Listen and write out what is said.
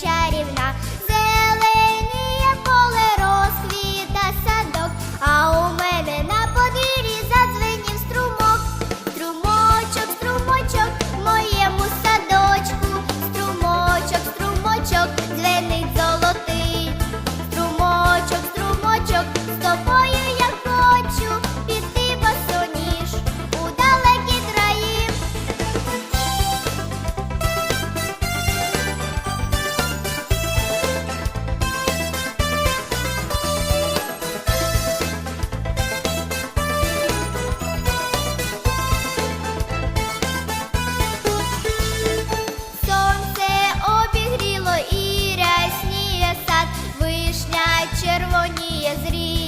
чарівна. city.